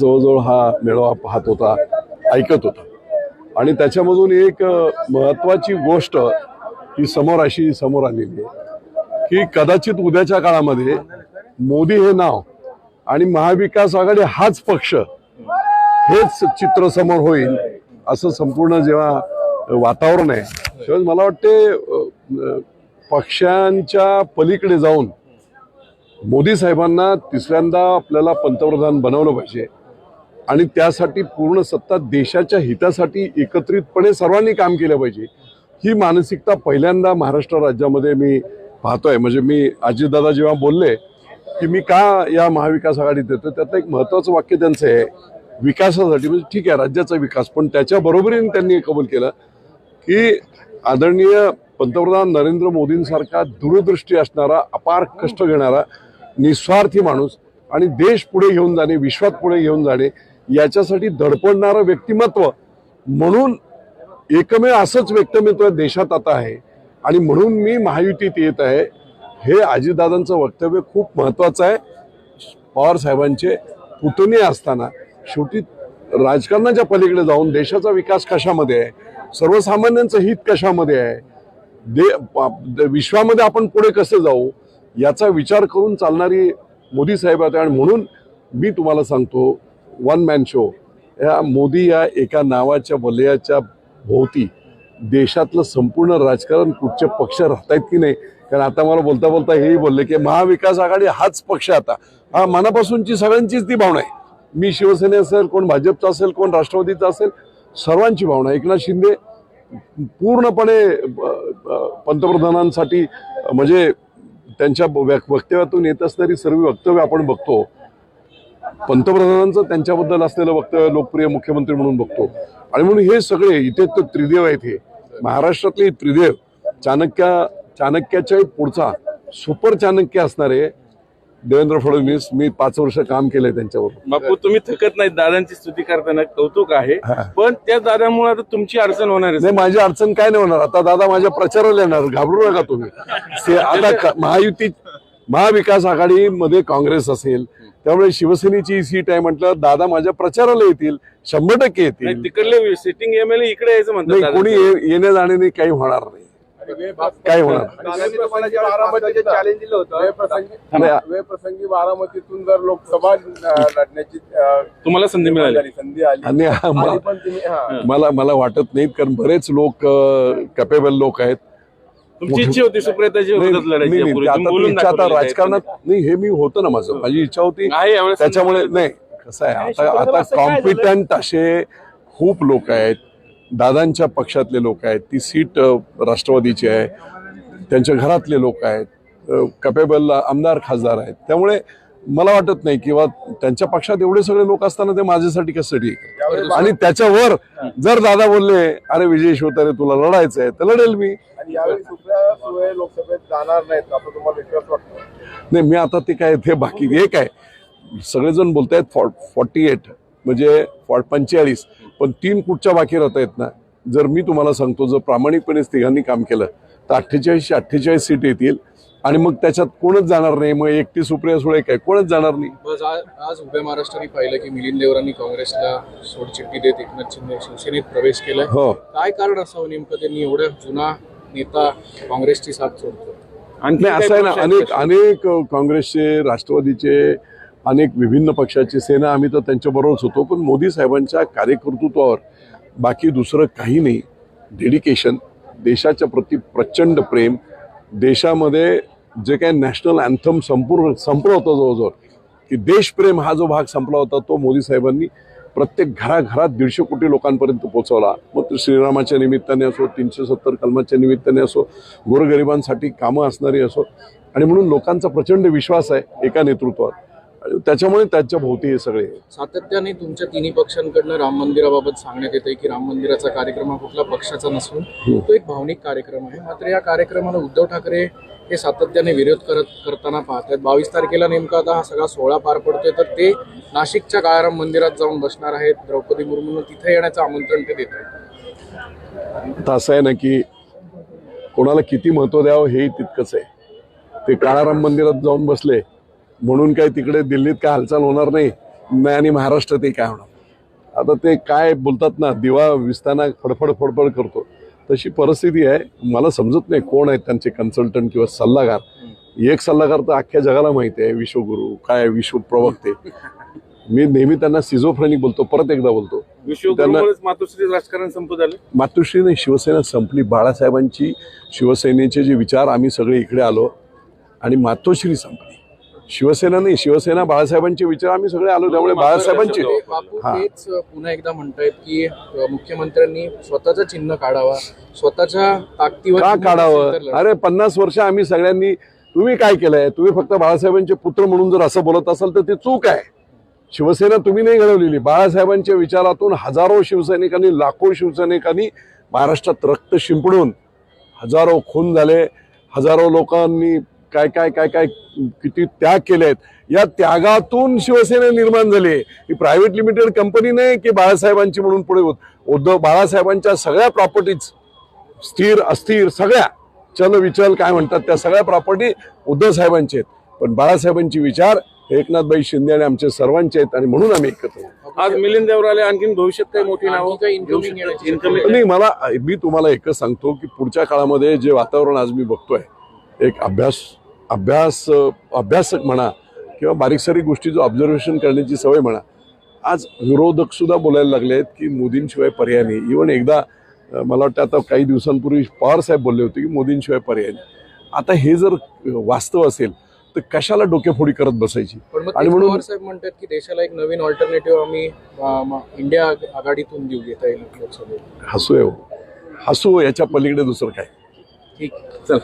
जवळजवळ हा मेळावा पाहत होता ऐकत होता. आणि त्याच्यामधून एक महत्त्वाची महत्वाची गोष्ट ही समोर अशी समोर आलेली आहे की कदाचित उद्याच्या काळामध्ये मोदी हे नाव आणि महाविकास आघाडी हाच पक्ष हेच चित्र समोर होईल असं संपूर्ण जेव्हा वातावरण आहे तेव्हा मला वाटते पक्षांच्या पलीकडे जाऊन मोदी साहेबांना तिसऱ्यांदा आपल्याला पंतप्रधान बनवलं पाहिजे. आणि त्यासाठी पूर्ण सत्ता देशाच्या हितासाठी एकत्रितपणे सर्वांनी काम केलं पाहिजे. ही मानसिकता पहिल्यांदा महाराष्ट्र राज्यामध्ये मी पाहतोय. म्हणजे मी अजितदादा जेव्हा बोलले की मी का या महाविकास आघाडीत येतो त्यातलं एक महत्वाचं वाक्य त्यांचं आहे विकासासाठी. म्हणजे ठीक आहे राज्याचा विकास पण त्याच्या बरोबरीने त्यांनी कबूल केलं की आदरणीय पंतप्रधान नरेंद्र मोदींसारखा दूरदृष्टी असणारा अपार कष्ट घेणारा निस्वार्थी माणूस आणि देश पुढे घेऊन जाणे विश्वात पुढे घेऊन जाणे याच्यासाठी धडपडणारं व्यक्तिमत्व. म्हणून एकमेव असंच व्यक्तिमत्व देशात आता आहे. आणि म्हणून मी महायुतीत येत आहे. हे अजितदादांचं वक्तव्य खूप महत्वाचं आहे. पवार साहेबांचे पुतणे असताना शेवटी राजकारणाच्या पलीकडे जाऊन देशाचा विकास कशामध्ये आहे? सर्वसामान्यांचं हित कशामध्ये आहे? दे विश्वामध्ये आपण पुढे कसे जाऊ? याचा विचार करून चालणारी मोदी साहेब आहेत आणि म्हणून मी तुम्हाला सांगतो वन मॅन शो या मोदी या एका नावाच्या वलयाच्या भोवती देशातलं संपूर्ण राजकारण कुठचे पक्ष राहतायत की नाही? कारण आता मला बोलता बोलता हेही बोलले की महाविकास आघाडी हाच पक्ष आता. हा मनापासूनची सगळ्यांचीच ती भावना आहे. मी शिवसेने असेल कोण भाजपचा असेल कोण राष्ट्रवादीचा असेल सर्वांची भावना एकनाथ शिंदे पूर्णपणे पंतप्रधानांसाठी म्हणजे त्यांच्या वक्तव्यातून येत असणारी सर्व वक्तव्य आपण बघतो. पंतप्रधानांचं त्यांच्याबद्दल असलेलं वक्तव्य लोकप्रिय मुख्यमंत्री म्हणून बघतो. आणि म्हणून हे सगळे इथे तर त्रिदेव आहेत हे. महाराष्ट्रातले त्रिदेव चाणक्य चाणक्याच्याही पुढचा सुपर चाणक्य असणारे देवेंद्र फडणवीस मी पाच वर्ष काम केलंय त्यांच्यावर बापू तुम्ही थकत नाही दादांची स्तुती करताना कौतुक आहे. पण त्या दादामुळे आता तुमची अडचण होणार आहे. नाही माझी अडचण काय नाही होणार. आता दादा माझ्या प्रचाराला येणार. घाबरू नका तुम्ही. आता महायुती महाविकास आघाडीमध्ये काँग्रेस असेल त्यामुळे शिवसेनेची सीट आहे म्हटलं दादा माझ्या प्रचाराला येतील शंभर टक्के नाही, येतील तिकडले सिटिंग एमएलए इकडे यायचं म्हणतात नाही दादा. कोणी ये- येण्या जाण्याने काही होणार नाही. काय होणार बारामतीचे चॅलेंज दिलं होतं. नाही, वेप्रसंगी बारामतीतून जर लोकसभा लढण्याची तुम्हाला संधी मिळाली. संधी आली. मला मला वाटत नाहीत कारण बरेच लोक कपेबल लोक आहेत. तुमची इच्छा होती सुप्रियाताची विरोधात लढायची यापूर्वी. तुम्ही बोलून इच्छा आता दाखवलेलं आहे. राजकारणात नाही हे मी होतं ना माझं. माझी इच्छा होती. आहे यावेळेस त्याच्यामुळे नाही कसं आहे आता आता कॉम्पिटंट असे खूप लोक आहेत. दादांच्या पक्षातले लोक आहेत. ती सीट अ, राष्ट्रवादीची आहे. त्यांच्या घरातले लोक आहेत. कपेबल आमदार खासदार आहेत. त्यामुळे मला वाटत नाही किंवा त्यांच्या पक्षात एवढे सगळे लोक असताना ते माझ्यासाठी कशासाठी आणि त्याच्यावर जर दादा बोलले अरे विजय शिवतारे तुला लढायचं आहे तर लढेल मी. आणि यावेळी सुप्रिया सुळे लोकसभेत जाणार नाहीत असं तुम्हाला विश्वास वाटतो? नाही मी आता ते काय ते बाकी हे काय? सगळेजण बोलत आहेत फॉर्टी एट म्हणजे पंचेचाळीस पण तीन कुठच्या बाकी राहत आहेत ना जर मी तुम्हाला सांगतो जर प्रामाणिकपणे तिघांनी काम केलं तर अठ्ठेचाळीसशे अठ्ठेचाळीस सीट येतील. आणि मग त्याच्यात कोणच जाणार नाही. मग एकटी सुप्रिया सुळे काय? कोणच जाणार नाही. बस आज आज उभ्या महाराष्ट्राने पाहिलं की मिलिंद देवरांनी काँग्रेसला सोडचिठ्ठी देत एकनाथ शिंदे शिवसेनेत प्रवेश केलाय. हो. काय कारण असावं नेमकं त्यांनी? एवढा जुना नेता काँग्रेसची साथ सोडतो काही असं आहे ना अनेक? अनेक काँग्रेसचे राष्ट्रवादीचे अनेक विभिन्न पक्षाची सेना आम्ही तर त्यांच्याबरोबरच होतो पण मोदी साहेबांच्या कार्यकर्तृत्वावर बाकी दुसरं काही नाही. डेडिकेशन देशाच्या प्रती प्रचंड प्रेम देशामध्ये जे काही नॅशनल अँथम संपूर्ण संपलं होतं जवळजवळ की देशप्रेम हा जो भाग संपला होता तो मोदी साहेबांनी प्रत्येक घराघरात दीडशे कोटी लोकांपर्यंत पोहोचवला. मग ते श्रीरामाच्या निमित्ताने असो तीनशे सत्तर कलमाच्या निमित्ताने असो गोरगरिबांसाठी कामं असणारी असो आणि म्हणून लोकांचा प्रचंड विश्वास आहे एका नेतृत्वात त्याच्यामुळे त्याच्या भोवती हे सगळे. सातत्याने तुमच्या तिन्ही पक्षांकडनं राम मंदिराबाबत सांगण्यात येते की राम मंदिराचा कार्यक्रम हा कुठला पक्षाचा नसून तो एक भावनिक कार्यक्रम आहे. मात्र या कार्यक्रमाला उद्धव ठाकरे हे सातत्याने विरोध करत करताना पाहत आहेत बावीस तारखेला नेमका आता हा सगळा सोहळा पार पडतोय. तर ते नाशिकच्या काळाराम मंदिरात जाऊन बसणार आहेत. द्रौपदी मुर्मूंना तिथे येण्याचं आमंत्रण ते देत आहेत. असं आहे ना की कोणाला किती महत्त्व द्यावं हेही तितकंच आहे. ते काळाराम मंदिरात जाऊन बसले म्हणून काही तिकडे दिल्लीत काय हालचाल होणार नाही. नाही आणि महाराष्ट्रातही काय होणार आता ते काय बोलतात ना दिवा विसताना फडफड फडफड करतो. तशी परिस्थिती आहे. मला समजत नाही कोण आहेत त्यांचे कन्सल्टंट किंवा सल्लागार. एक सल्लागार तर अख्ख्या जगाला माहिती आहे विश्वगुरु काय विश्व प्रवक्ते. मी नेहमी त्यांना सिझोफ्रेनिक बोलतो परत एकदा बोलतो. मातोश्री राजकारण संपू झाले मातोश्रीने शिवसेना संपली. बाळासाहेबांची शिवसेनेचे जे विचार आम्ही सगळे इकडे आलो आणि मातोश्री संपली. शिवसेना नाही शिवसेना बाळासाहेबांचे विचार आम्ही सगळे आलो त्यामुळे बाळासाहेबांचे. तेच पुन्हा एकदा म्हणतायत की मुख्यमंत्र्यांनी स्वतःचं चिन्ह काढावा स्वतःच्या ताकदीवर का काढावं. अरे पन्नास वर्ष आम्ही सगळ्यांनी तुम्ही काय केलंय? तुम्ही फक्त बाळासाहेबांचे पुत्र म्हणून जर असं बोलत असाल तर ते चूक आहे. शिवसेना तुम्ही नाही घडवलेली. बाळासाहेबांच्या विचारातून हजारो शिवसैनिकांनी लाखो शिवसैनिकांनी महाराष्ट्रात रक्त शिंपडून हजारो खून झाले. हजारो लोकांनी काय काय काय काय किती त्याग केलेत. या त्यागातून शिवसेना निर्माण झाली. ही प्रायव्हेट लिमिटेड कंपनी नाही की बाळासाहेबांची म्हणून पुढे होत. उद्धव बाळासाहेबांच्या सगळ्या प्रॉपर्टीज स्थिर अस्थिर सगळ्या. चल विचल काय म्हणतात त्या सगळ्या प्रॉपर्टी उद्धव साहेबांचे आहेत. पण बाळासाहेबांचे विचार हे एकनाथबाई शिंदे आणि आमचे सर्वांचे आहेत आणि म्हणून आम्ही एकत्र आहोत. आज मिलिंद देवराले आणखीन भविष्यात काही मोठी नावं? आणखी नाही मला मी तुम्हाला एकच सांगतो की पुढच्या काळामध्ये जे वातावरण आज मी बघतोय एक अभ्यास अभ्यास अभ्यासक म्हणा किंवा बारीक सारीक गोष्टीचं ऑब्झर्वेशन करण्याची सवय म्हणा आज विरोधक सुद्धा बोलायला लागलेत की मोदींशिवाय पर्याय नाही. इव्हन एकदा मला वाटतं आता काही दिवसांपूर्वी पवार साहेब बोलले होते की मोदींशिवाय पर्याय नाही. आता हे जर वास्तव असेल तर कशाला डोकेफोडी करत बसायची? आणि म्हणून- साहेब म्हणतात की देशाला एक नवीन ऑल्टरनेटिव्ह आम्ही इंडिया आघाडीतून देऊ घेता येईल हसू आहे हो. हसू याच्या पलीकडे दुसरं काय? ठीक. चल